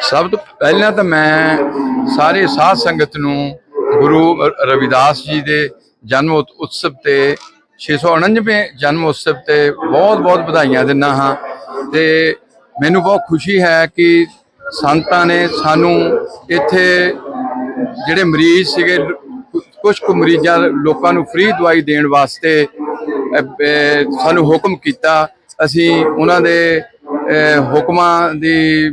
ਸਭ ਤੋਂ ਪਹਿਲਾਂ ਤਾਂ ਮੈਂ ਸਾਰੇ ਸਾਧ ਸੰਗਤ ਨੂੰ ਗੁਰੂ ਰਵਿਦਾਸ ਜੀ ਦੇ ਜਨਮ ਉਤਸਵ ਤੇ 649ਵੇਂ ਜਨਮ ਉਤਸਵ ਤੇ ਬਹੁਤ-ਬਹੁਤ ਵਧਾਈਆਂ ਦਿੰਦਾ ਹਾਂ ਤੇ ਮੈਨੂੰ ਬਹੁਤ ਖੁਸ਼ੀ ਹੈ ਕਿ ਸੰਤਾਂ ਨੇ ਸਾਨੂੰ ਇੱਥੇ ਜਿਹੜੇ ਮਰੀਜ਼ ਸੀਗੇ ਕੁਝ ਕੁ ਮਰੀਜ਼ਾਂ ਲੋਕਾਂ ਨੂੰ ਫ੍ਰੀ ਦਵਾਈ ਦੇਣ ਵਾਸਤੇ ਸਾਨੂੰ ਹੁਕਮ ਕੀਤਾ। ਅਸੀਂ ਉਹਨਾਂ ਦੇ ਹੁਕਮਾਂ ਦੀ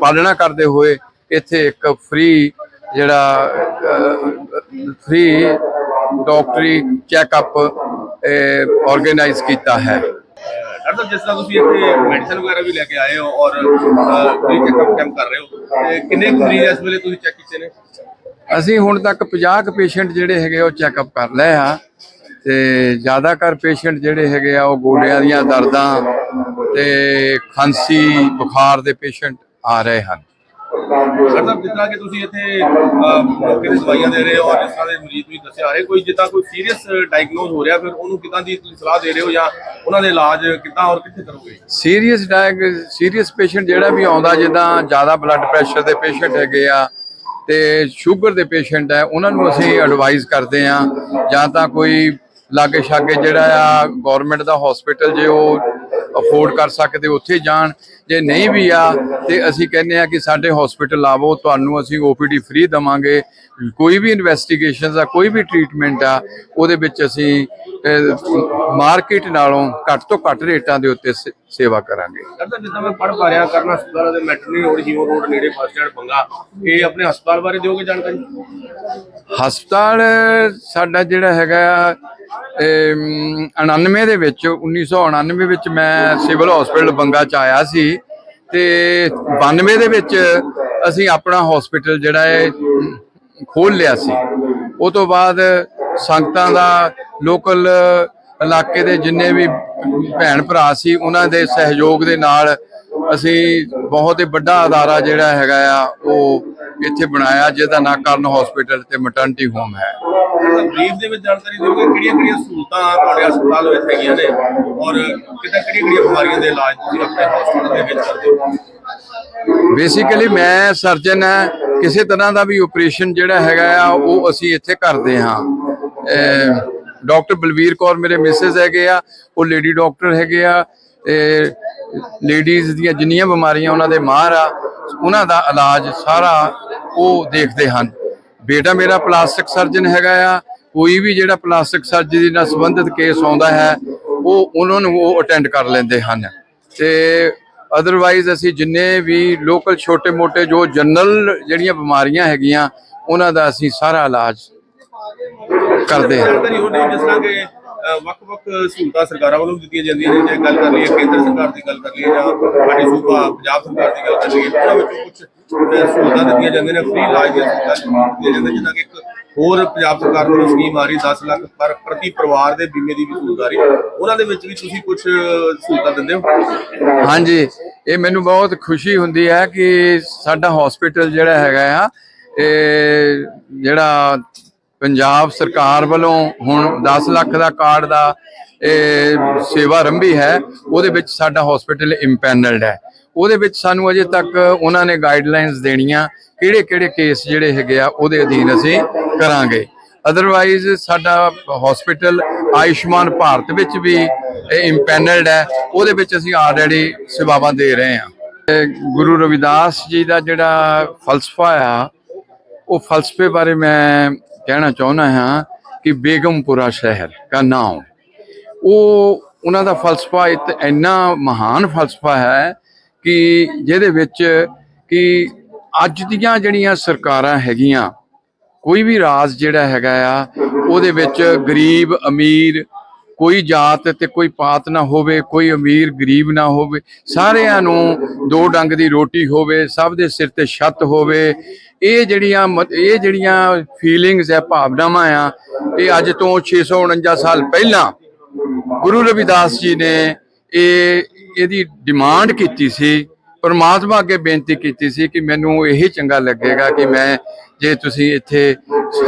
ਪਾਲਣਾ ਕਰਦੇ ਹੋਏ ਇੱਥੇ ਇੱਕ ਫ੍ਰੀ ਜਿਹੜਾ ਫ੍ਰੀ ਡਾਕਟਰੀ ਚੈੱਕਅਪ ਆਰਗੇਨਾਈਜ਼ ਕੀਤਾ ਹੈ। ਡਾਕਟਰ ਸਾਹਿਬ ਜਿਸ ਤਰ੍ਹਾਂ ਤੁਸੀਂ ਇੱਥੇ ਮੈਡੀਸਨ ਵਗੈਰਾ ਵੀ ਲੈ ਕੇ ਆਏ ਹੋ ਔਰ ਫ੍ਰੀ ਚੈੱਕਅਪ ਕੈਂਪ ਕਰ ਰਹੇ ਹੋ ਤੇ ਕਿੰਨੇ ਕੁ ਮਰੀਜ਼ ਇਸ ਵੇਲੇ ਤੁਸੀਂ ਚੈੱਕ ਕੀਤੇ ਨੇ? ਅਸੀਂ ਹੁਣ ਤੱਕ 50 ਕੁ ਪੇਸ਼ੈਂਟ ਜਿਹੜੇ ਹੈਗੇ ਉਹ ਚੈੱਕਅਪ ਕਰ ਲਏ ਆ। ਤੇ ਜ਼ਿਆਦਾਤਰ ਪੇਸ਼ੈਂਟ ਜਿਹੜੇ ਹੈਗੇ ਆ ਉਹ ਗੋਡਿਆਂ ਦੀਆਂ ਦਰਦਾਂ ਤੇ ਖਾਂਸੀ ਬੁਖਾਰ ਦੇ ਪੇਸ਼ੈਂਟ ਆ ਰਹੇ ਹਨ। ਸਾਹਿਬ ਜਿਸ ਤਰ੍ਹਾਂ ਕਿ ਤੁਸੀਂ ਇੱਥੇ ਮੌਕੇ ਤੇ ਦਵਾਈਆਂ ਦੇ ਰਹੇ ਹੋ ਔਰ ਇਸ ਤਰ੍ਹਾਂ ਦੇ ਮਰੀਜ਼ ਤੁਸੀਂ ਦੱਸਿਆ ਆ ਰਹੇ ਕੋਈ ਜਿੱਦਾਂ ਕੋਈ ਸੀਰੀਅਸ ਡਾਇਗਨੋਸ ਹੋ ਰਿਹਾ ਫਿਰ ਉਹਨੂੰ ਕਿਦਾਂ ਦੀ ਸਲਾਹ ਦੇ ਰਹੇ ਹੋ ਜਾਂ ਉਹਨਾਂ ਦੇ ਇਲਾਜ ਕਿੱਦਾਂ ਔਰ ਕਿੱਥੇ ਕਰੋਗੇ? ਸੀਰੀਅਸ ਡਾਇਗ ਸੀਰੀਅਸ ਪੇਸ਼ੈਂਟ ਜਿਹੜਾ ਵੀ ਆਉਂਦਾ ਜਿੱਦਾਂ ਜ਼ਿਆਦਾ ਬਲੱਡ ਪ੍ਰੈਸ਼ਰ ਦੇ ਪੇਸ਼ੈਂਟ ਹੈਗੇ ਆ ਤੇ ਸ਼ੂਗਰ ਦੇ ਪੇਸ਼ੈਂਟ ਹੈ ਉਹਨਾਂ ਨੂੰ ਅਸੀਂ ਐਡਵਾਈਜ਼ ਕਰਦੇ ਆ ਜਾਂ ਤਾਂ ਕੋਈ ਲਾਗੇ ਛਾਗੇ ਜਿਹੜਾ ਆ ਗਵਰਨਮੈਂਟ ਦਾ ਹਸਪੀਟਲ ਜੇ ਉਹ ਅਫੋਰਡ ਕਰ ਸਕਦੇ ਉੱਥੇ ਜਾਣ। ਜੇ ਨਹੀਂ ਵੀ ਆ ਤੇ ਅਸੀਂ ਕਹਿੰਦੇ ਆ ਕਿ ਸਾਡੇ ਹਸਪੀਟਲ ਆਵੋ ਤੁਹਾਨੂੰ ਅਸੀਂ ਓਪੀਡੀ ਫ੍ਰੀ ਦਵਾਂਗੇ। ਕੋਈ ਵੀ ਇਨਵੈਸਟੀਗੇਸ਼ਨਸ ਆ ਕੋਈ ਵੀ ਟ੍ਰੀਟਮੈਂਟ ਆ ਉਹਦੇ ਵਿੱਚ ਅਸੀਂ ਮਾਰਕੀਟ ਨਾਲੋਂ ਘੱਟ ਤੋਂ ਘੱਟ ਰੇਟਾਂ ਦੇ ਉੱਤੇ ਸੇਵਾ ਕਰਾਂਗੇ। ਡਾਕਟਰ ਸਾਹਿਬ ਜਿੱਦਾਂ ਮੈਂ ਪੜ੍ਹ ਪਾ ਰਿਹਾ ਕਰਨਾ ਹਸਪਤਾਲ ਦੇ ਮੈਟਰਨੀ ਰੋਡ ਹੀਰੋ ਰੋਡ ਨੇੜੇ ਬੱਸ ਸਟੈਂਡ ਬੰਗਾ ਇਹ ਆਪਣੇ ਹਸਪਤਾਲ ਬਾਰੇ ਦਿਓਗੇ ਜਾਣਕਾਰੀ? ਹਸਪਤਾਲ ਸਾਡਾ ਜਿਹੜਾ ਹੈਗਾ 99 ਦੇ ਵਿੱਚ 1999 ਵਿੱਚ ਮੈਂ ਸਿਵਲ ਹਸਪੀਟਲ ਬੰਗਾ ਚ ਆਇਆ ਸੀ ਤੇ 92 ਦੇ ਵਿੱਚ ਅਸੀਂ ਆਪਣਾ ਹਸਪੀਟਲ ਜਿਹੜਾ ਹੈ ਖੋਲ ਲਿਆ ਸੀ। ਉਹ ਤੋਂ ਬਾਅਦ ਸੰਗਤਾਂ ਦਾ ਲੋਕਲ ਇਲਾਕੇ ਦੇ ਜਿੰਨੇ ਵੀ ਭੈਣ ਭਰਾ ਸੀ, ਉਹਨਾਂ ਦੇ ਸਹਿਯੋਗ ਦੇ ਨਾਲ ਅਸੀਂ ਬਹੁਤ ਹੀ ਵੱਡਾ ਅਦਾਰਾ ਜਿਹੜਾ ਹੈਗਾ ਆ, ਉਹ ਇੱਥੇ ਬਣਾਇਆ, ਜਿਹਦਾ ਨਾਂ ਕਰਨ ਹਸਪੀਟਲ ਤੇ ਮਟਰਨਿਟੀ ਹੋਮ ਹੈ। ਬਰੀਫ ਦੇ ਵਿੱਚ ਜਾਣਕਾਰੀ ਦਿਓਗੇ ਕਿਹੜੀਆਂ ਕਿਹੜੀਆਂ ਸਹੂਲਤਾਂ ਤੁਹਾਡੇ ਹਸਪਤਾਲ ਵਿੱਚ ਹੈਗੀਆਂ ਨੇ ਔਰ ਕਿੱਦਾਂ ਕਿਹੜੀਆਂ ਕਿਹੜੀਆਂ ਬਿਮਾਰੀਆਂ ਦੇ ਇਲਾਜ ਤੁਸੀਂ ਆਪਣੇ ਹਸਪਤਾਲ ਦੇ ਵਿੱਚ ਕਰਦੇ ਹੋ? ਬੇਸਿਕਲੀ ਮੈਂ ਸਰਜਨ ਹੈ, ਕਿਸੇ ਤਰ੍ਹਾਂ ਦਾ ਵੀ ਆਪਰੇਸ਼ਨ ਜਿਹੜਾ ਹੈਗਾ ਆ, ਉਹ ਅਸੀਂ ਇੱਥੇ ਕਰਦੇ ਹਾਂ। ਡਾਕਟਰ ਬਲਵੀਰ ਕੌਰ ਮੇਰੇ ਮਿਸਿਸ ਹੈਗੇ ਆ, ਉਹ ਲੇਡੀ ਡਾਕਟਰ ਹੈਗੇ ਆ ਲੇਡੀਜ਼ ਦੀਆਂ ਜਿੰਨੀਆਂ ਬਿਮਾਰੀਆਂ ਉਹਨਾਂ ਦੇ ਮਾਹਰ ਆ, ਉਹਨਾਂ ਦਾ ਇਲਾਜ ਸਾਰਾ ਉਹ ਦੇਖਦੇ ਹਨ। ਬੇਟਾ ਮੇਰਾ ਪਲਾਸਟਿਕ ਸਰਜਨ ਹੈਗਾ ਆ, ਕੋਈ ਵੀ ਜਿਹੜਾ ਪਲਾਸਟਿਕ ਸਰਜਰੀ ਨਾਲ ਸੰਬੰਧਿਤ ਕੇਸ ਆਉਂਦਾ ਹੈ, ਉਹ ਉਹਨਾਂ ਨੂੰ ਉਹ ਅਟੈਂਡ ਕਰ ਲੈਂਦੇ ਹਨ। ਤੇ ਅਦਰਵਾਈਜ਼ ਅਸੀਂ ਜਿੰਨੇ ਵੀ ਲੋਕਲ ਛੋਟੇ-ਮੋਟੇ ਜੋ ਜਨਰਲ ਜਿਹੜੀਆਂ ਬਿਮਾਰੀਆਂ ਹੈਗੀਆਂ, ਉਹਨਾਂ ਦਾ ਅਸੀਂ ਸਾਰਾ ਇਲਾਜ ਕਰਦੇ ਹਾਂ। ਵੱਖ-ਵੱਖ ਸਹੂਲਤਾਂ ਸਰਕਾਰਾਂ ਵੱਲੋਂ ਦਿੱਤੀਆਂ ਜਾਂਦੀਆਂ ਨੇ ਜੇ ਗੱਲ ਕਰ ਲਈਏ ਕੇਂਦਰ ਸਰਕਾਰ ਦੀ ਗੱਲ ਕਰ ਲਈਏ ਜਾਂ ਸਾਡੀ ਸੂਬਾ ਪੰਜਾਬ ਸਰਕਾਰ ਦੀ ਗੱਲ ਕਰ ਲਈਏ ਉਹਨਾਂ ਵਿੱਚੋਂ ਕੁਝ ਸਹੂਲਤਾਂ ਦਿੱਤੀਆਂ ਜਾਂਦੀਆਂ ਨੇ, ਫ੍ਰੀ ਇਲਾਜ ਦੀਆਂ ਸਹੂਲਤਾਂ ਦਿੱਤੀਆਂ ਜਾਂਦੀਆਂ ਜਿੱਦਾਂ ਕਿ ਇੱਕ ਹੋਰ ਪੰਜਾਬ ਸਰਕਾਰ ਵੱਲੋਂ ਸਕੀਮ ਆ ਰਹੀ 10 ਲੱਖ ਪਰ ਪ੍ਰਤੀ ਪਰਿਵਾਰ ਦੇ ਬੀਮੇ ਦੀ ਵੀ ਸਹੂਲਤ ਆ ਰਹੀ। ਉਹਨਾਂ ਦੇ ਵਿੱਚ ਵੀ ਤੁਸੀਂ ਕੁਝ ਸਹੂਲਤਾਂ ਦਿੰਦੇ ਹੋ? ਹਾਂਜੀ, ਇਹ ਮੈਨੂੰ ਬਹੁਤ ਖੁਸ਼ੀ ਹੁੰਦੀ ਹੈ ਕਿ ਸਾਡਾ ਹਸਪੀਟਲ ਜਿਹੜਾ ਹੈਗਾ ਆ, ਇਹ ਜਿਹੜਾ ਪੰਜਾਬ ਸਰਕਾਰ ਵੱਲੋਂ ਹੁਣ 10 ਲੱਖ ਦਾ ਕਾਰਡ ਦਾ ਇਹ ਸੇਵਾ ਰੰਭੀ ਹੈ, ਉਹਦੇ ਵਿੱਚ ਸਾਡਾ ਹਸਪੀਟਲ ਇੰਪੈਨਲਡ ਹੈ। ਉਹਦੇ ਵਿੱਚ ਸਾਨੂੰ ਅਜੇ ਤੱਕ ਉਹਨਾਂ ਨੇ ਗਾਈਡਲਾਈਨਸ ਦੇਣੀਆਂ ਕਿਹੜੇ ਕਿਹੜੇ ਕੇਸ ਜਿਹੜੇ ਹੈਗੇ ਆ, ਉਹਦੇ ਅਧੀਨ ਅਸੀਂ ਕਰਾਂਗੇ। ਅਦਰਵਾਈਜ਼ ਸਾਡਾ ਹਸਪੀਟਲ ਆਯੁਸ਼ਮਾਨ ਭਾਰਤ ਵਿੱਚ ਵੀ ਇੰਪੈਨਲਡ ਹੈ, ਉਹਦੇ ਵਿੱਚ ਅਸੀਂ ਆਲਰੇਡੀ ਸੇਵਾਵਾਂ ਦੇ ਰਹੇ ਹਾਂ। ਗੁਰੂ ਰਵਿਦਾਸ ਜੀ ਦਾ ਜਿਹੜਾ ਫਲਸਫਾ ਆ, ਉਹ ਫਲਸਫੇ ਬਾਰੇ ਮੈਂ ਕਹਿਣਾ ਚਾਹੁੰਦਾ ਹਾਂ ਕਿ ਬੇਗਮਪੁਰਾ ਸ਼ਹਿਰ ਦਾ ਨਾਮ ਉਹ ਉਹਨਾਂ ਦਾ ਫਲਸਫਾ ਇਤ ਇੰਨਾ ਮਹਾਨ ਫਲਸਫਾ ਹੈ ਕਿ ਜਿਹਦੇ ਵਿੱਚ ਕਿ ਅੱਜ ਦੀਆਂ ਜਿਹੜੀਆਂ ਸਰਕਾਰਾਂ ਹੈਗੀਆਂ, ਕੋਈ ਵੀ ਰਾਜ ਜਿਹੜਾ ਹੈਗਾ ਆ, ਉਹਦੇ ਵਿੱਚ ਗਰੀਬ, ਅਮੀਰ ਕੋਈ ਜਾਤ ਤੇ ਕੋਈ ਪਾਤ ਨਾ ਹੋਵੇ, ਕੋਈ ਅਮੀਰ ਗਰੀਬ ਨਾ ਹੋਵੇ, ਸਾਰਿਆਂ ਨੂੰ ਦੋ ਡੰਗ ਦੀ ਰੋਟੀ ਹੋਵੇ, ਸਭ ਦੇ ਸਿਰ ਤੇ ਛੱਤ ਹੋਵੇ। ਇਹ ਜਿਹੜੀਆਂ ਮ- ਇਹ ਜਿਹੜੀਆਂ ਫੀਲਿੰਗਸ ਆ ਭਾਵਨਾਵਾਂ ਆ, ਇਹ ਅੱਜ ਤੋਂ 649 ਸਾਲ ਪਹਿਲਾਂ ਗੁਰੂ ਰਵਿਦਾਸ ਜੀ ਨੇ ਇਹ, ਇਹਦੀ ਡਿਮਾਂਡ ਕੀਤੀ ਸੀ। ਪਰਮਾਤਮਾ ਅੱਗੇ ਬੇਨਤੀ ਕੀਤੀ ਸੀ ਕਿ ਮੈਨੂੰ ਇਹ ਚੰਗਾ ਲੱਗੇਗਾ ਕਿ ਮੈਂ, ਜੇ ਤੁਸੀਂ ਇੱਥੇ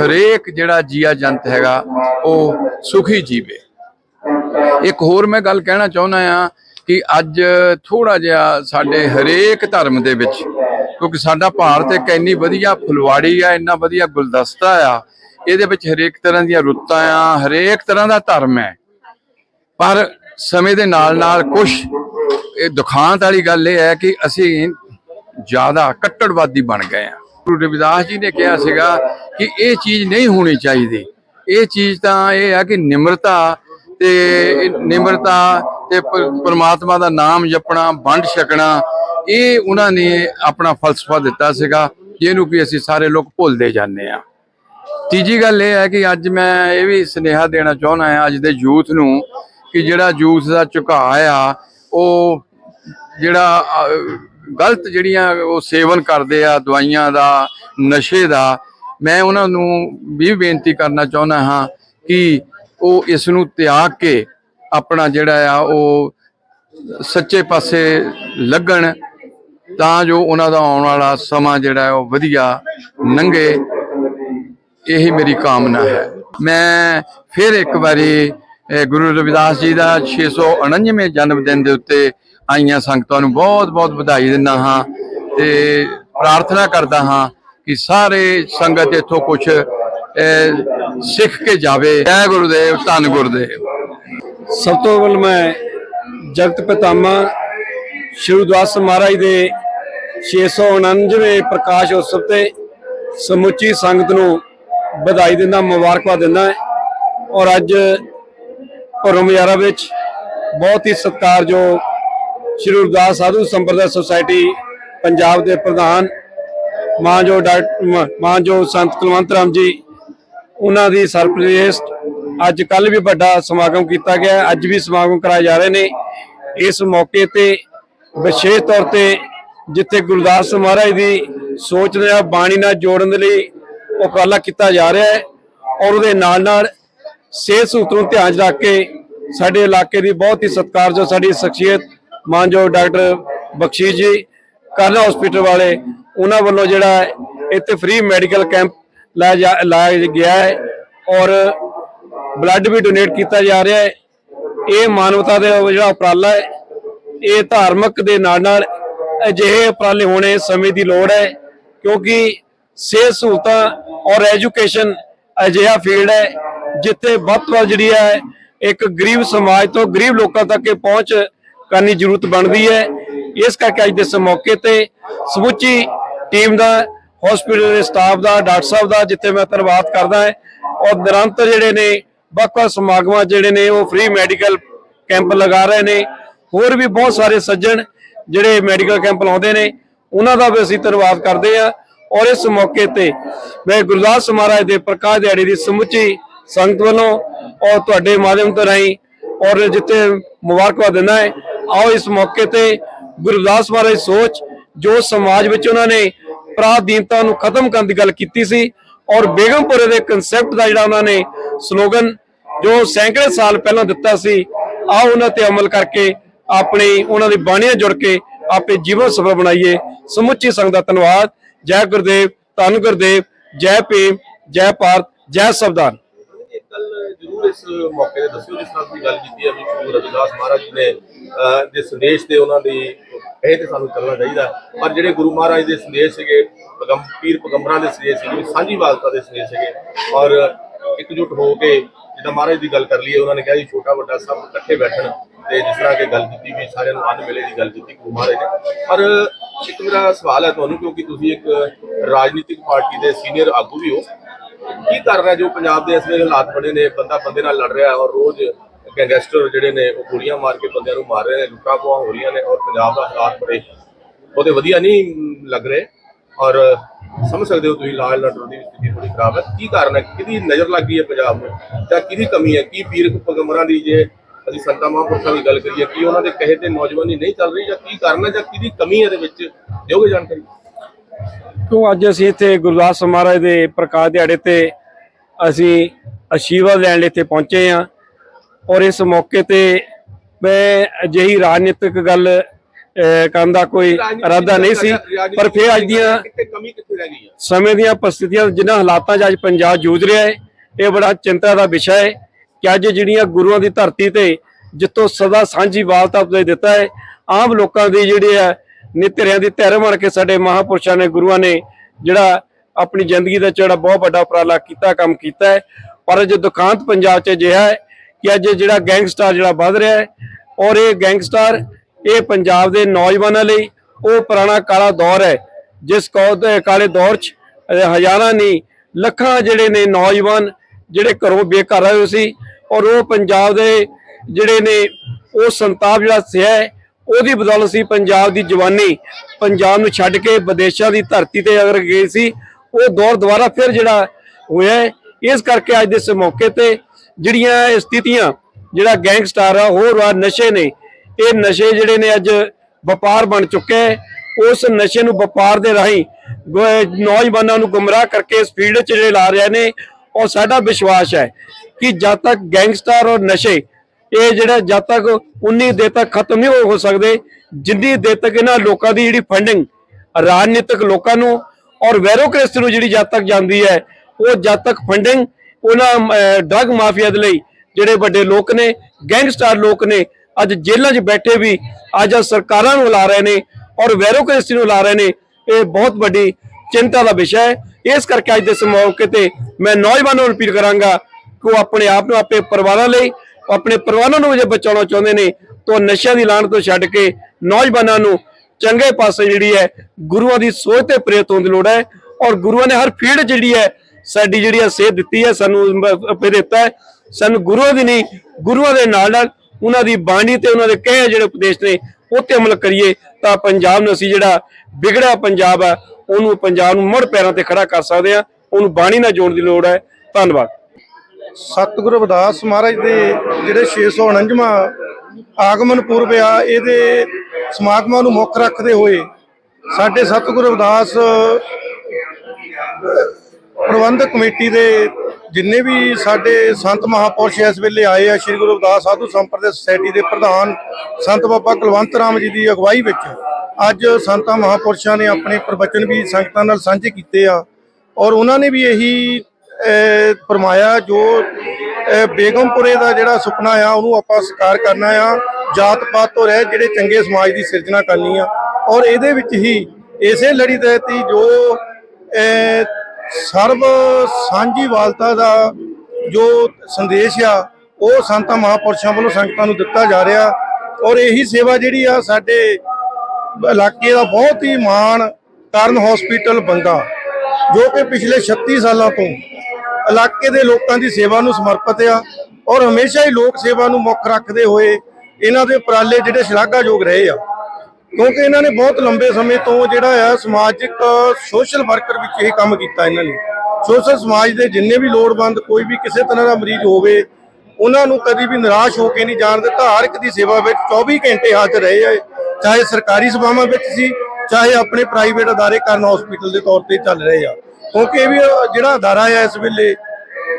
ਹਰੇਕ ਜਿਹੜਾ ਜੀਆ ਜੰਤ ਹੈਗਾ, ਉਹ ਸੁਖੀ ਜੀਵੇ। ਇੱਕ ਹੋਰ ਮੈਂ ਗੱਲ ਕਹਿਣਾ ਚਾਹੁੰਦਾ ਆ ਕਿ ਅੱਜ ਥੋੜਾ ਜਿਹਾ ਸਾਡੇ ਹਰੇਕ ਧਰਮ ਦੇ ਵਿੱਚ, ਕਿਉਂਕਿ ਸਾਡਾ ਭਾਰਤ ਇੱਕ ਇੰਨੀ ਵਧੀਆ ਫੁਲਵਾੜੀ ਆ, ਇੰਨਾ ਵਧੀਆ ਗੁਲਦਸਤਾ ਆ, ਇਹਦੇ ਵਿੱਚ ਹਰੇਕ ਤਰ੍ਹਾਂ ਦੀਆਂ ਰੁੱਤਾਂ ਆ, ਹਰੇਕ ਤਰ੍ਹਾਂ ਦਾ ਧਰਮ ਹੈ। ਪਰ ਸਮੇਂ ਦੇ ਨਾਲ ਨਾਲ ਕੁਝ ਇਹ ਦੁਖਾਂਤ ਵਾਲੀ ਗੱਲ ਇਹ ਹੈ ਕਿ ਅਸੀਂ ਜ਼ਿਆਦਾ ਕੱਟੜਵਾਦੀ ਬਣ ਗਏ ਆ ਗੁਰੂ ਰਵਿਦਾਸ ਜੀ ਨੇ ਕਿਹਾ ਸੀਗਾ ਕਿ ਇਹ ਚੀਜ਼ ਨਹੀਂ ਹੋਣੀ ਚਾਹੀਦੀ। ਇਹ ਚੀਜ਼ ਤਾਂ ਇਹ ਆ ਕਿ ਨਿਮਰਤਾ ਤੇ ਨਿਮਰਤਾ ਤੇ ਪਰਮਾਤਮਾ ਦਾ ਨਾਮ ਜਪਣਾ, ਵੰਡ ਛਕਣਾ, ਇਹ ਉਹਨਾਂ ਨੇ ਆਪਣਾ ਫਲਸਫਾ ਦਿੱਤਾ ਸੀਗਾ, ਜਿਹਨੂੰ ਕਿ ਅਸੀਂ ਸਾਰੇ ਲੋਕ ਭੁੱਲਦੇ ਜਾਂਦੇ ਆ ਤੀਜੀ ਗੱਲ ਇਹ ਹੈ ਕਿ ਅੱਜ ਮੈਂ ਇਹ ਵੀ ਸੁਨੇਹਾ ਦੇਣਾ ਚਾਹੁੰਦਾ ਹਾਂ ਅੱਜ ਦੇ ਯੂਥ ਨੂੰ ਕਿ ਜਿਹੜਾ ਯੂਥ ਦਾ ਝੁਕਾਅ ਆ, ਉਹ ਜਿਹੜਾ ਗਲਤ ਜਿਹੜੀਆਂ ਉਹ ਸੇਵਨ ਕਰਦੇ ਆ, ਦਵਾਈਆਂ ਦਾ, ਨਸ਼ੇ ਦਾ, ਮੈਂ ਉਹਨਾਂ ਨੂੰ ਵੀ ਬੇਨਤੀ ਕਰਨਾ ਚਾਹੁੰਦਾ ਹਾਂ ਕਿ ਉਹ ਇਸ ਨੂੰ ਤਿਆਗ ਕੇ ਆਪਣਾ ਜਿਹੜਾ ਆ ਉਹ ਸੱਚੇ ਪਾਸੇ ਲੱਗਣ, ਤਾਂ ਜੋ ਉਹਨਾਂ ਦਾ ਆਉਣ ਵਾਲਾ ਸਮਾਂ ਜਿਹੜਾ ਉਹ ਵਧੀਆ ਲੰਘੇ ਇਹੀ ਮੇਰੀ ਕਾਮਨਾ ਹੈ। ਮੈਂ ਫਿਰ ਇੱਕ ਵਾਰੀ ਗੁਰੂ ਰਵਿਦਾਸ ਜੀ ਦਾ 649ਵੇਂ ਜਨਮ ਦਿਨ ਦੇ ਉੱਤੇ ਆਈਆਂ ਸੰਗਤਾਂ ਨੂੰ ਬਹੁਤ-ਬਹੁਤ ਵਧਾਈ ਦਿੰਦਾ ਹਾਂ ਤੇ ਪ੍ਰਾਰਥਨਾ ਕਰਦਾ ਹਾਂ ਕਿ ਸਾਰੇ ਸੰਗਤ ਇੱਥੋਂ ਕੁਝ ਸਿੱਖ ਕੇ ਜਾਵੇ। ਜੈ ਗੁਰੂਦੇਵ, ਧੰਨ ਗੁਰਦੇਵ। ਸਭ ਤੋਂ ਵੱਲ ਮੈਂ ਜਗਤ ਪਿਤਾਮਾ ਸ਼੍ਰੀ ਗੁਰਦਾਸ ਮਹਾਰਾਜ ਦੇ 649ਵੇਂ ਪ੍ਰਕਾਸ਼ ਉਤਸਵ ਤੇ ਸਮੁੱਚੀ ਸੰਗਤ ਨੂੰ ਵਧਾਈ ਦਿੰਦਾ, ਮੁਬਾਰਕਬਾਦ ਦਿੰਦਾ ਔਰ ਅੱਜ ਪਰਮਿਆਰਾ ਵਿੱਚ ਬਹੁਤ ਹੀ ਸਤਿਕਾਰਯੋਗ ਸ਼੍ਰੀ ਗੁਰਦਾਸ ਸਾਧੂ ਸੰਪਰਦਾ ਸੁਸਾਇਟੀ ਪੰਜਾਬ ਦੇ ਪ੍ਰਧਾਨ ਮਾਂ ਮਾਨਜੋ ਡਾਕਟਰ ਮਾਨਜੋ ਸੰਤ ਕੁਲਵੰਤ ਰਾਮ ਜੀ ਉਹਨਾਂ ਦੀ ਸਰਪ੍ਰਸਤ ਅੱਜ ਕੱਲ ਵੀ ਵੱਡਾ ਸਮਾਗਮ ਕੀਤਾ ਗਿਆ ਅੱਜ ਵੀ ਸਮਾਗਮ ਕਰਾਏ ਜਾ ਰਹੇ ਨੇ। ਇਸ ਮੌਕੇ ਤੇ ਵਿਸ਼ੇਸ਼ ਤੌਰ ਤੇ ਜਿੱਥੇ ਗੁਰਦਾਸ ਮਹਾਰਾਜ ਦੀ ਸੋਚ ਦੇ ਨਾਲ ਬਾਣੀ ਨਾਲ ਜੋੜਨ ਦੇ ਲਈ ਉਪਰਾਲਾ ਕੀਤਾ ਜਾ ਰਿਹਾ ਹੈ ਔਰ ਉਹਦੇ ਨਾਲ ਨਾਲ ਸਿਹਤ ਸਹੂਲਤ ਨੂੰ ਧਿਆਨ 'ਚ ਰੱਖ ਕੇ ਸਾਡੇ ਇਲਾਕੇ ਦੀ ਬਹੁਤ ਹੀ ਸਤਿਕਾਰਯੋਗ ਸਾਡੀ ਸ਼ਖਸੀਅਤ ਮਾਨਯੋਗ ਡਾਕਟਰ ਬਖਸ਼ੀਸ਼ ਜੀ, ਕਰਨਾ ਹਸਪੀਟਲ ਵਾਲੇ, ਉਹਨਾਂ ਵੱਲੋਂ ਜਿਹੜਾ ਇੱਥੇ ਫ੍ਰੀ ਮੈਡੀਕਲ ਕੈਂਪ ਲਾਇਆ ਜਾ- ਲਾਇਆ ਗਿਆ ਹੈ ਔਰ ਬਲੱਡ ਵੀ ਡੋਨੇਟ ਕੀਤਾ ਜਾ ਰਿਹਾ ਹੈ। ਇਹ ਮਾਨਵਤਾ ਦਾ ਜਿਹੜਾ ਉਪਰਾਲਾ ਹੈ, ਇਹ ਧਾਰਮਿਕ ਦੇ ਨਾਲ ਨਾਲ ਅਜਿਹੇ ਉਪਰਾਲੇ ਹੋਣੇ ਸਮੇਂ ਦੀ ਲੋੜ ਹੈ ਕਿਉਂਕਿ ਸਿਹਤ ਸਹੂਲਤਾਂ ਔਰ ਐਜੂਕੇਸ਼ਨ ਅਜਿਹਾ ਫੀਲਡ ਹੈ ਜਿੱਥੇ ਵੱਧ ਤੋਂ ਵੱਧ ਜਿਹੜੀ ਹੈ, ਇੱਕ ਗਰੀਬ ਸਮਾਜ ਤੋਂ ਗਰੀਬ ਲੋਕਾਂ ਤੱਕ ਇਹ ਪਹੁੰਚ ਕਰਨੀ ਜ਼ਰੂਰਤ ਬਣਦੀ ਹੈ। ਇਸ ਕਰਕੇ ਅੱਜ ਦੇ ਇਸ ਮੌਕੇ ਤੇ ਸਮੁੱਚੀ ਟੀਮ ਦਾ ਹਸਪੀਟਲ ਦੇ ਸਟਾਫ ਦਾ ਡਾਕਟਰ ਸਾਹਿਬ ਦਾ, ਜਿੱਥੇ ਮੈਂ ਧੰਨਵਾਦ ਕਰਦਾ ਹਾਂ। ਔਰ ਨਿਰੰਤਰ ਜਿਹੜੇ ਨੇ, ਵੱਖ-ਵੱਖ ਸਮਾਗਮਾਂ ਜਿਹੜੇ ਨੇ, ਉਹ ਫ੍ਰੀ ਮੈਡੀਕਲ ਕੈਂਪ ਲਗਾ ਰਹੇ ਨੇ। ਹੋਰ ਵੀ ਬਹੁਤ ਸਾਰੇ ਸੱਜਣ ਜਿਹੜੇ ਮੈਡੀਕਲ ਕੈਂਪ ਲਾਉਂਦੇ ਨੇ, ਉਹਨਾਂ ਦਾ ਵੀ ਅਸੀਂ ਧੰਨਵਾਦ ਕਰਦੇ ਹਾਂ। ਔਰ ਇਸ ਮੌਕੇ ਤੇ ਮੈਂ ਗੁਰਦਾਸ ਮਹਾਰਾਜ ਦੇ ਪ੍ਰਕਾਸ਼ ਦਿਹਾੜੇ ਦੀ ਸਮੁੱਚੀ ਸੰਗਤ ਵੱਲੋਂ ਔਰ ਤੁਹਾਡੇ ਮਾਧਿਅਮ ਤੋਂ ਰਾਹੀਂ ਔਰ ਜਿੱਥੇ ਮੁਬਾਰਕਬਾਦ ਦਿੰਦਾ ਹੈ, ਆਓ ਇਸ ਮੌਕੇ ਤੇ ਗੁਰਦਾਸ ਮਹਾਰਾਜ ਸੋਚ, ਜੋ ਸਮਾਜ ਵਿੱਚ ਉਹਨਾਂ ਨੇ ਪ੍ਰਾਦੀਨਤਾ ਨੂੰ ਖਤਮ ਕਰਨ ਦੀ ਗੱਲ ਕੀਤੀ ਸੀ ਔਰ ਬੇਗਮਪੁਰੇ ਦੇ ਕਨਸੈਪਟ ਦਾ ਜਿਹੜਾ ਉਹਨਾਂ ਨੇ ਸਲੋਗਨ ਜੋ ਸੈਂਕੜੇ ਸਾਲ ਪਹਿਲਾਂ ਦਿੱਤਾ ਸੀ, ਆਓ ਉਹਨਾਂ ਤੇ ਅਮਲ ਕਰਕੇ ਆਪਣੀ ਉਹਨਾਂ ਦੀ ਬਾਣੀਆਂ ਜੁੜ ਕੇ ਆਪੇ ਜੀਵਨ ਸਫਲ ਬਣਾਈਏ। ਸਮੁੱਚੀ ਸੰਗਤ ਦਾ ਧੰਨਵਾਦ। ਜੈ ਗੁਰਦੇਵ, ਧੰਨ ਗੁਰਦੇਵ, ਜੈ ਭੀਮ, ਜੈ ਭਾਰਤ, ਜੈ ਸੰਵਿਧਾਨ। ਜ਼ਰੂਰ ਇਸ ਮੌਕੇ ਤੇ ਦੱਸਿਓ ਜਿਸ ਨਾਲ ਤੁਸੀਂ ਗੱਲ ਕੀਤੀ ਹੈ ਵੀ ਗੁਰੂ ਰਵਿਦਾਸ ਮਹਾਰਾਜ ਨੇ ਦੇ ਸੰਦੇਸ਼ ਤੇ ਉਹਨਾਂ ਦੀ ਇਹ ਤੇ ਸਾਨੂੰ ਚੱਲਣਾ ਚਾਹੀਦਾ। ਪਰ ਜਿਹੜੇ ਗੁਰੂ ਮਹਾਰਾਜ ਦੇ ਸੰਦੇਸ਼ ਸੀਗੇ, ਪਗੰਬ, ਪੀਰ ਪਗੰਬਰਾਂ ਦੇ ਸੰਦੇਸ਼ ਸੀਗੇ ਸਾਂਝੀਵਾਲਤਾ ਦੇ ਸੰਦੇਸ਼ ਸੀਗੇ। ਔਰ ਇਕਜੁੱਟ ਹੋ ਕੇ ਜਿੱਦਾਂ ਮਹਾਰਾਜ ਦੀ ਗੱਲ ਕਰ ਲਈਏ, ਉਹਨਾਂ ਨੇ ਕਿਹਾ ਜੀ ਛੋਟਾ ਵੱਡਾ ਸਭ ਇਕੱਠੇ ਬੈਠਣ ਤੇ ਜਿਸ ਤਰ੍ਹਾਂ ਕਿ ਗੱਲ ਕੀਤੀ ਵੀ ਸਾਰਿਆਂ ਨੂੰ ਅੰਨ ਮਿਲੇ ਦੀ ਗੱਲ ਕੀਤੀ ਗੁਰੂ ਮਹਾਰਾਜ ਨੇ। ਪਰ ਇੱਕ ਮੇਰਾ ਸਵਾਲ ਹੈ ਤੁਹਾਨੂੰ, ਕਿਉਂਕਿ ਤੁਸੀਂ ਇੱਕ ਰਾਜਨੀਤਿਕ ਪਾਰਟੀ ਦੇ ਸੀਨੀਅਰ ਆਗੂ ਵੀ ਹੋ। ਕੀ ਕਰ ਰਿਹਾ ਜੋ ਪੰਜਾਬ ਦੇ ਇਸ ਵੇਲੇ ਹਾਲਾਤ ਬਣੇ ਨੇ, ਬੰਦਾ ਬੰਦੇ ਨਾਲ ਲੜ ਰਿਹਾ ਔਰ ਰੋਜ਼ ਗੈਂਗਸਟਰ ਜਿਹੜੇ ਨੇ ਉਹ ਗੋਲੀਆਂ ਮਾਰ ਕੇ ਬੰਦਿਆਂ ਨੂੰ ਮਾਰ ਰਹੇ ਨੇ, ਲੁੱਟਾਂ ਖੋਹਾਂ ਹੋ ਰਹੀਆਂ ਨੇ ਔਰ ਪੰਜਾਬ ਦਾ ਹਾਲਾਤ ਬੜੇ ਉਹਦੇ ਵਧੀਆ ਨਹੀਂ ਲੱਗ ਰਹੇ ਔਰ ਸਮਝ ਸਕਦੇ ਹੋ ਤੁਸੀਂ ਲਾਲ ਨਟਰ ਦੀ ਸਥਿਤੀ ਥੋੜੀ ਖਰਾਬ ਹੈ। ਕੀ ਕਾਰਨ ਹੈ? ਕਿਹਦੀ ਨਜ਼ਰ ਲੱਗ ਗਈ ਹੈ ਪੰਜਾਬ ਨੂੰ? ਜਾਂ ਕਿਹਦੀ ਕਮੀ ਹੈ? ਕੀ ਪੀਰ ਪਗੰਬਰਾਂ ਦੀ ਜੇ ਅਸੀਂ ਸੰਤਾਂ ਮਹਾਂਪੁਰਖਾਂ ਦੀ ਗੱਲ ਕਰੀਏ, ਕੀ ਉਹਨਾਂ ਦੇ ਕਹੇ ਤੇ ਨੌਜਵਾਨੀ ਨਹੀਂ ਚੱਲ ਰਹੀ ਜਾਂ ਕੀ ਕਾਰਨ ਹੈ ਜਾਂ ਕਿਹਦੀ ਕਮੀ ਹੈ ਇਹਦੇ ਵਿੱਚ? ਦਿਓਗੇ ਜਾਣਕਾਰੀ? ਕਿਉਂ ਅੱਜ ਅਸੀਂ ਇੱਥੇ ਗੁਰਦਾਸ ਮਹਾਰਾਜ ਦੇ ਪ੍ਰਕਾਸ਼ ਦਿਹਾੜੇ ਤੇ ਅਸੀਂ ਆਸ਼ੀਰਵਾਦ ਲੈਣ ਲਈ ਇੱਥੇ ਪਹੁੰਚੇ ਹਾਂ ਔਰ ਇਸ ਮੌਕੇ ਤੇ ਮੈਂ ਅਜਿਹੀ ਰਾਜਨੀਤਿਕ ਗੱਲ ਕਰਨ ਦਾ ਕੋਈ ਇਰਾਦਾ ਨਹੀਂ ਸੀ ਪਰ ਫਿਰ ਅੱਜ ਦੀਆਂ ਸਮੇਂ ਦੀਆਂ ਪਰਿਸਥਿਤੀਆਂ ਜਿਨ੍ਹਾਂ ਹਾਲਾਤਾਂ 'ਚ ਅੱਜ ਪੰਜਾਬ ਜੂਝ ਰਿਹਾ ਹੈ ਇਹ ਬੜਾ ਚਿੰਤਾ ਦਾ ਵਿਸ਼ਾ ਹੈ ਕਿ ਅੱਜ ਜਿਹੜੀਆਂ ਗੁਰੂਆਂ ਦੀ ਧਰਤੀ ਤੇ ਜਿੱਤੋਂ ਸਦਾ ਸਾਂਝੀ ਵਾਲਤਾ ਉਪਦੇਸ਼ ਦਿੱਤਾ ਹੈ ਆਮ ਲੋਕਾਂ ਦੀ ਜਿਹੜੀ ਹੈ ਨੇ ਨਿਤਰਿਆਂ ਦੀ ਧਿਰ ਬਣ ਕੇ ਸਾਡੇ ਮਹਾਪੁਰਸ਼ਾਂ ਨੇ, ਗੁਰੂਆਂ ਨੇ ਜਿਹੜਾ ਆਪਣੀ ਜ਼ਿੰਦਗੀ ਦਾ ਜਿਹੜਾ ਬਹੁਤ ਵੱਡਾ ਉਪਰਾਲਾ ਕੀਤਾ, ਕੰਮ ਕੀਤਾ ਹੈ। ਪਰ ਅੱਜ ਦੁਖਾਂਤ ਪੰਜਾਬ 'ਚ ਅਜਿਹਾ ਹੈ ਕਿ ਅੱਜ ਜਿਹੜਾ ਗੈਂਗਸਟਰ ਜਿਹੜਾ ਵੱਧ ਰਿਹਾ ਹੈ ਔਰ ਇਹ ਗੈਂਗਸਟਰ, ਇਹ ਪੰਜਾਬ ਦੇ ਨੌਜਵਾਨਾਂ ਲਈ ਉਹ ਪੁਰਾਣਾ ਕਾਲਾ ਦੌਰ ਹੈ, ਜਿਸ ਕੌ- ਕਾਲੇ ਦੌਰ 'ਚ ਹਜ਼ਾਰਾਂ ਨਹੀਂ ਲੱਖਾਂ ਜਿਹੜੇ ਨੇ ਨੌਜਵਾਨ ਜਿਹੜੇ ਘਰੋਂ ਬੇਘਰ ਹੋਏ ਸੀ ਔਰ ਉਹ ਪੰਜਾਬ ਦੇ ਜਿਹੜੇ ਨੇ ਉਹ ਸੰਤਾਪ ਜਿਹੜਾ ਸਿਆ ਉਹਦੀ ਬਦੌਲਤ ਸੀ ਪੰਜਾਬ ਦੀ ਜਵਾਨੀ। ਪੰਜਾਬ ਨੂੰ ਛੱਡ ਕੇ ਵਿਦੇਸ਼ਾਂ ਦੀ ਧਰਤੀ ਤੇ ਅਗਰ ਗਏ ਸੀ, ਉਹ ਦੌਰ ਦੁਬਾਰਾ ਫਿਰ ਜਿਹੜਾ ਹੋਇਆ ਇਸ ਕਰਕੇ ਅੱਜ ਦੇ ਇਸ ਮੌਕੇ ਤੇ ਜਿਹੜੀਆਂ ਸਥਿਤੀਆਂ, ਜਿਹੜਾ ਗੈਂਗਸਟਰ ਆ, ਹੋਰ ਆ ਨਸ਼ੇ ਨੇ, ਇਹ ਨਸ਼ੇ ਜਿਹੜੇ ਨੇ ਅੱਜ ਵਪਾਰ ਬਣ ਚੁੱਕਿਆ ਹੈ। ਉਸ ਨਸ਼ੇ ਨੂੰ ਵਪਾਰ ਦੇ ਰਾਹੀਂ ਨੌਜਵਾਨਾਂ ਨੂੰ ਗੁੰਮਰਾਹ ਕਰਕੇ ਇਸ ਫੀਲਡ 'ਚ ਜਿਹੜੇ ਲਾ ਰਹੇ ਨੇ ਔਰ ਸਾਡਾ ਵਿਸ਼ਵਾਸ ਹੈ ਕਿ ਜਦ ਤੱਕ ਗੈਂਗਸਟਰ ਔਰ ਨਸ਼ੇ ਇਹ ਜਿਹੜਾ ਜਦ ਤੱਕ ਉਨੀ ਦੇਰ ਤੱਕ ਖਤਮ ਨਹੀਂ ਹੋ- ਸਕਦੇ, ਜਿੰਨੀ ਦੇਰ ਤੱਕ ਇਹਨਾਂ ਲੋਕਾਂ ਦੀ ਜਿਹੜੀ ਫੰਡਿੰਗ ਰਾਜਨੀਤਿਕ ਲੋਕਾਂ ਨੂੰ ਔਰ ਵੈਰੋਕ੍ਰੇਸੀ ਨੂੰ ਜਿਹੜੀ ਜਦ ਤੱਕ ਜਾਂਦੀ ਹੈ, ਉਹ ਜਦ ਤੱਕ ਫੰਡਿੰਗ ਉਹਨਾਂ ਡਰਗ ਮਾਫੀਆ ਦੇ ਲਈ ਜਿਹੜੇ ਵੱਡੇ ਲੋਕ ਨੇ ਗੈਂਗਸਟਰ ਲੋਕ ਨੇ, ਅੱਜ ਜੇਲ੍ਹਾਂ 'ਚ ਬੈਠੇ ਵੀ ਅੱਜ ਸਰਕਾਰਾਂ ਨੂੰ ਲਾ ਰਹੇ ਨੇ ਔਰ ਵੈਰੋਕ੍ਰੇਸੀ ਨੂੰ ਲਾ ਰਹੇ ਨੇ, ਇਹ ਬਹੁਤ ਵੱਡੀ ਚਿੰਤਾ ਦਾ ਵਿਸ਼ਾ ਹੈ। ਇਸ ਕਰਕੇ ਅੱਜ ਦੇ ਇਸ ਮੌਕੇ ਤੇ ਮੈਂ ਨੌਜਵਾਨਾਂ ਨੂੰ ਅਪੀਲ ਕਰਾਂਗਾ ਕਿ ਉਹ ਆਪਣੇ ਆਪ ਨੂੰ, ਆਪਣੇ ਪਰਿਵਾਰਾਂ ਲਈ ਆਪਣੇ ਪਰਿਵਾਰਾਂ ਨੂੰ ਜੇ ਬਚਾਉਣਾ ਚਾਹੁੰਦੇ ਨੇ, ਤਾਂ ਨਸ਼ਿਆਂ ਦੀ ਲਾਣ ਤੋਂ ਛੱਡ ਕੇ ਨੌਜਵਾਨਾਂ ਨੂੰ ਚੰਗੇ ਪਾਸੇ ਜਿਹੜੀ ਹੈ, ਗੁਰੂਆਂ ਦੀ ਸੋਚ ਤੇ ਪ੍ਰੇਰਿਤ ਹੋਣ ਦੀ ਲੋੜ ਹੈ ਔਰ ਗੁਰੂਆਂ ਨੇ ਹਰ ਫੀਲਡ ਜਿਹੜੀ ਹੈ, ਸਾਡੀ ਜਿਹੜੀ ਹੈ ਸੇਧ ਦਿੱਤੀ ਹੈ, ਸਾਨੂੰ ਆਪੇ ਦਿੱਤਾ ਹੈ। ਸਾਨੂੰ ਗੁਰੂਆਂ ਦੀ ਨਹੀਂ, ਗੁਰੂਆਂ ਦੇ ਨਾਲ ਨਾਲ ਉਹਨਾਂ ਦੀ ਬਾਣੀ ਤੇ ਉਹਨਾਂ ਦੇ ਕਹੇ ਜਿਹੜੇ ਉਪਦੇਸ਼ ਨੇ, ਉਹ ਤੇ ਅਮਲ ਕਰੀਏ ਤਾਂ ਪੰਜਾਬ ਨੂੰ ਅਸੀਂ ਜਿਹੜਾ ਵਿਗੜਿਆ ਪੰਜਾਬ ਆ ਉਹਨੂੰ ਪੰਜਾਬ ਨੂੰ ਮੁੜ ਪੈਰਾਂ ਤੇ ਖੜਾ ਕਰ ਸਕਦੇ ਆ ਉਹਨੂੰ ਬਾਣੀ ਨਾਲ ਜੋੜਨ ਦੀ ਲੋੜ ਹੈ। ਧੰਨਵਾਦ। ਸਤਿਗੁਰੂ ਰਵਿਦਾਸ ਮਹਾਰਾਜ ਦੇ ਜਿਹੜੇ 649ਵਾਂ ਆਗਮਨ ਪੁਰਬ ਆ, ਇਹਦੇ ਸਮਾਗਮਾਂ ਨੂੰ ਮੁੱਖ ਰੱਖਦੇ ਹੋਏ ਸਾਡੇ ਸਤਿਗੁਰੂ ਰਵਿਦਾਸ ਪ੍ਰਬੰਧਕ ਕਮੇਟੀ ਦੇ ਜਿੰਨੇ ਵੀ ਸਾਡੇ ਸੰਤ ਮਹਾਪੁਰਸ਼ ਇਸ ਵੇਲੇ ਆਏ ਆ, ਸ੍ਰੀ ਗੁਰੂ ਰਵਿਦਾਸ ਸਾਧੂ ਸੰਪਰਦਾਇ ਸੁਸਾਇਟੀ ਦੇ ਪ੍ਰਧਾਨ ਸੰਤ ਬਾਬਾ ਕੁਲਵੰਤ ਰਾਮ ਜੀ ਦੀ ਅਗਵਾਈ ਵਿੱਚ ਅੱਜ ਸੰਤਾਂ ਮਹਾਪੁਰਸ਼ਾਂ ਨੇ ਆਪਣੇ ਪ੍ਰਵਚਨ ਵੀ ਸੰਗਤਾਂ ਨਾਲ ਸਾਂਝੇ ਕੀਤੇ ਆ ਔਰ ਉਹਨਾਂ ਨੇ ਵੀ ਇਹੀ ਅਹ, ਫਰਮਾਇਆ ਜੋ ਬੇਗਮਪੁਰੇ ਦਾ ਜਿਹੜਾ ਸੁਪਨਾ ਆ ਉਹਨੂੰ ਆਪਾਂ ਸਾਕਾਰ ਕਰਨਾ ਆ। ਜਾਤ ਪਾਤ ਤੋਂ ਰਹਿ ਜਿਹੜੇ ਚੰਗੇ ਸਮਾਜ ਦੀ ਸਿਰਜਣਾ ਕਰਨੀ ਆ। ਔਰ ਇਹਦੇ ਵਿੱਚ ਹੀ ਇਸੇ ਲੜੀ ਤਹਿਤ ਹੀ ਜੋ ਅਹ, ਸਰਬ ਸਾਂਝੀਵਾਲਤਾ ਦਾ ਜੋ ਸੰਦੇਸ਼ ਆ ਉਹ ਸੰਤਾਂ ਮਹਾਪੁਰਸ਼ਾਂ ਵੱਲੋਂ ਸੰਗਤਾਂ ਨੂੰ ਦਿੱਤਾ ਜਾ ਰਿਹਾ। ਔਰ ਇਹੀ ਸੇਵਾ ਜਿਹੜੀ ਆ ਸਾਡੇ ਇਲਾਕੇ ਦਾ ਬਹੁਤ ਹੀ ਮਾਣ ਕਰਨ ਹਸਪੀਟਲ ਬੰਗਾ ਜੋ ਕਿ ਪਿਛਲੇ 36 ਸਾਲਾਂ ਤੋਂ ਇਲਾਕੇ ਦੇ ਲੋਕਾਂ ਦੀ ਸੇਵਾ ਨੂੰ ਸਮਰਪਿਤ ਆ ਔਰ ਹਮੇਸ਼ਾ ਹੀ ਲੋਕ ਸੇਵਾ ਨੂੰ ਮੁੱਖ ਰੱਖਦੇ ਹੋਏ ਇਹਨਾਂ ਦੇ ਉਪਰਾਲੇ ਜਿਹੜੇ ਸ਼ਲਾਘਾਯੋਗ ਰਹੇ ਆ। ਕਿਉਂਕਿ ਇਹਨਾਂ ਨੇ ਬਹੁਤ ਲੰਬੇ ਸਮੇਂ ਤੋਂ ਜਿਹੜਾ ਆ ਸਮਾਜਿਕ, ਸੋਸ਼ਲ ਵਰਕਰ ਵਿੱਚ ਇਹ ਕੰਮ ਕੀਤਾ ਇਹਨਾਂ ਨੇ। ਸੋਸ਼ਲ ਸਮਾਜ ਦੇ ਜਿੰਨੇ ਵੀ ਲੋੜਵੰਦ ਕੋਈ ਵੀ ਕਿਸੇ ਤਰ੍ਹਾਂ ਦਾ ਮਰੀਜ਼ ਹੋਵੇ, ਉਹਨਾਂ ਨੂੰ ਕਦੀ ਵੀ ਨਿਰਾਸ਼ ਹੋ ਕੇ ਨਹੀਂ ਜਾਣ ਦਿੱਤਾ। ਹਰ ਇੱਕ ਦੀ ਸੇਵਾ ਵਿੱਚ 24 ਘੰਟੇ ਹਾਜ਼ਰ ਰਹੇ ਆ। ਚਾਹੇ ਸਰਕਾਰੀ ਸਭਾਵਾਂ ਵਿੱਚ ਸੀ, ਚਾਹੇ ਆਪਣੇ ਪ੍ਰਾਈਵੇਟ ਅਦਾਰੇ ਕਰਨ ਹਸਪੀਟਲ ਦੇ ਤੌਰ ਤੇ ਚੱਲ ਰਹੇ ਆ। ਕਿਉਂਕਿ ਇਹ ਵੀ ਜਿਹੜਾ ਅਦਾਰਾ ਆ ਇਸ ਵੇਲੇ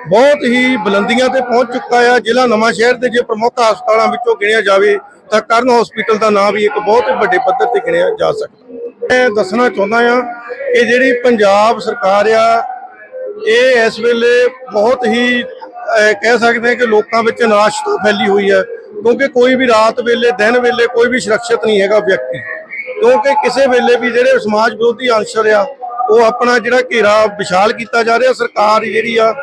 ਬਹੁਤ ਹੀ ਬੁਲੰਦੀਆਂ ਤੇ ਪਹੁੰਚ ਚੁੱਕਾ ਆ। ਜ਼ਿਲ੍ਹਾ ਨਵਾਂ ਸ਼ਹਿਰ ਦੇ ਜੇ ਪ੍ਰਮੁੱਖ ਹਸਪਤਾਲਾਂ ਵਿੱਚੋਂ ਗਿਣਿਆ ਜਾਵੇ ਤਾਂ ਕਰਨ ਹਸਪੀਟਲ ਦਾ ਨਾਮ ਵੀ ਇੱਕ ਬਹੁਤ ਵੱਡੇ ਪੱਧਰ ਤੇ ਗਿਣਿਆ ਜਾ ਸਕਦਾ। ਮੈਂ ਦੱਸਣਾ ਚਾਹੁੰਦਾ ਆ ਕਿ ਜਿਹੜੀ ਪੰਜਾਬ ਸਰਕਾਰ ਆ, ਇਹ ਇਸ ਵੇਲੇ ਬਹੁਤ ਹੀ ਕਹਿ ਸਕਦੇ ਹਾਂ ਕਿ ਲੋਕਾਂ ਵਿੱਚ ਨਿਰਾਸ਼ਤਾ ਫੈਲੀ ਹੋਈ ਹੈ ਕਿਉਂਕਿ ਕੋਈ ਵੀ ਰਾਤ ਵੇਲੇ, ਦਿਨ ਵੇਲੇ ਕੋਈ ਵੀ ਸੁਰੱਖਿਅਤ ਨਹੀਂ ਹੈਗਾ ਵਿਅਕਤੀ। ਕਿਉਂਕਿ ਕਿਸੇ ਵੇਲੇ ਵੀ ਜਿਹੜੇ ਸਮਾਜ ਵਿਰੋਧੀ ਅੰਸ਼ਰ ਆ ਉਹ ਆਪਣਾ ਜਿਹੜਾ ਘੇਰਾ ਵਿਸ਼ਾਲ ਕੀਤਾ ਜਾ ਰਿਹਾ, ਸਰਕਾਰ ਜਿਹੜੀ ਆ,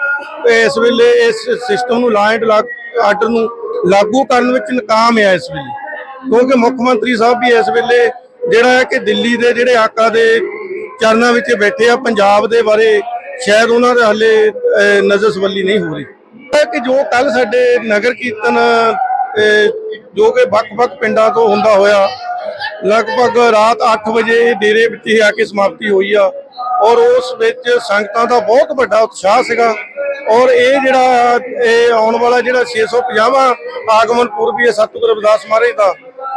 ਇਸ ਵੇਲੇ ਇਸ ਸਿਸਟਮ ਨੂੰ ਲਾ ਐਂਡ ਆਰਡਰ ਨੂੰ ਲਾਗੂ ਕਰਨ ਵਿੱਚ ਨਕਾਮ ਹੈ ਇਸ ਵੇਲੇ। ਕਿਉਂਕਿ ਮੁੱਖ ਮੰਤਰੀ ਸਾਹਿਬ ਵੀ ਇਸ ਵੇਲੇ ਜਿਹੜਾ ਹੈ ਕਿ ਦਿੱਲੀ ਦੇ ਜਿਹੜੇ ਆਕਾ ਦੇ ਚਰਨਾਂ ਵਿੱਚ ਬੈਠੇ ਆ, ਪੰਜਾਬ ਦੇ ਬਾਰੇ ਸ਼ਾਇਦ ਉਹਨਾਂ ਦੇ ਹਲੇ ਨਜ਼ਰ ਸਵੱਲੀ ਨਹੀਂ ਹੋ ਰਹੀ। ਕਿ ਜੋ ਕੱਲ ਸਾਡੇ ਨਗਰ ਕੀਰਤਨ ਜੋ ਕਿ ਵੱਖ-ਵੱਖ ਪਿੰਡਾਂ ਤੋਂ ਹੁੰਦਾ ਹੋਇਆ, ਲਗਭਗ ਰਾਤ 8 ਵਜੇ ਡੇਰੇ ਵਿੱਚ ਹੀ ਆ ਕੇ ਸਮਾਪਤੀ ਹੋਈ ਆ। ਔਰ ਉਸ ਵਿੱਚ ਸੰਗਤਾਂ ਦਾ ਬਹੁਤ ਵੱਡਾ ਉਤਸ਼ਾਹ ਸੀਗਾ। ਔਰ ਇਹ ਜਿਹੜਾ, ਇਹ ਆਉਣ ਵਾਲਾ ਜਿਹੜਾ 650ਵਾਂ ਆਗਮਨ ਪੁਰਬੀ ਹੈ ਸਤਿਗੁਰੂ ਰਵਿਦਾਸ ਮਹਾਰਾਜ ਦਾ,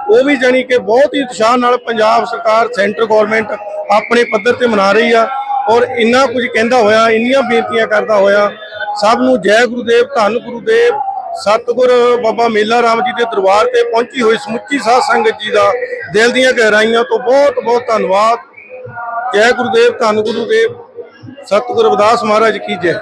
ਉਹ ਵੀ ਜਾਣੀ ਕਿ ਬਹੁਤ ਹੀ ਉਤਸ਼ਾਹ ਨਾਲ ਪੰਜਾਬ ਸਰਕਾਰ, ਸੈਂਟਰ ਗਵਰਨਮੈਂਟ ਆਪਣੇ ਪੱਧਰ ਤੇ ਮਨਾ ਰਹੀ ਆ। ਔਰ ਇੰਨਾ ਕੁਝ ਕਹਿੰਦਾ ਹੋਇਆ, ਇੰਨੀਆਂ ਬੇਨਤੀਆਂ ਕਰਦਾ ਹੋਇਆ, ਸਭ ਨੂੰ ਜੈ ਗੁਰੂਦੇਵ ਧੰਨ ਗੁਰੂਦੇਵ ਸਤਿਗੁਰ ਬਾਬਾ ਮੇਲਾ ਰਾਮ ਜੀ ਦੇ ਦਰਬਾਰ ਤੇ ਪਹੁੰਚੀ ਹੋਈ ਸਮੁੱਚੀ ਸਾਧ ਸੰਗਤ ਜੀ ਦਾ ਦਿਲ ਦੀਆਂ ਗਹਿਰਾਈਆਂ ਤੋਂ ਬਹੁਤ ਬਹੁਤ ਧੰਨਵਾਦ। ਜੈ ਗੁਰੂਦੇਵ ਧੰਨ ਗੁਰੂਦੇਵ ਸਤਿਗੁਰ ਰਵਿਦਾਸ ਮਹਾਰਾਜ ਕੀ ਜੈ।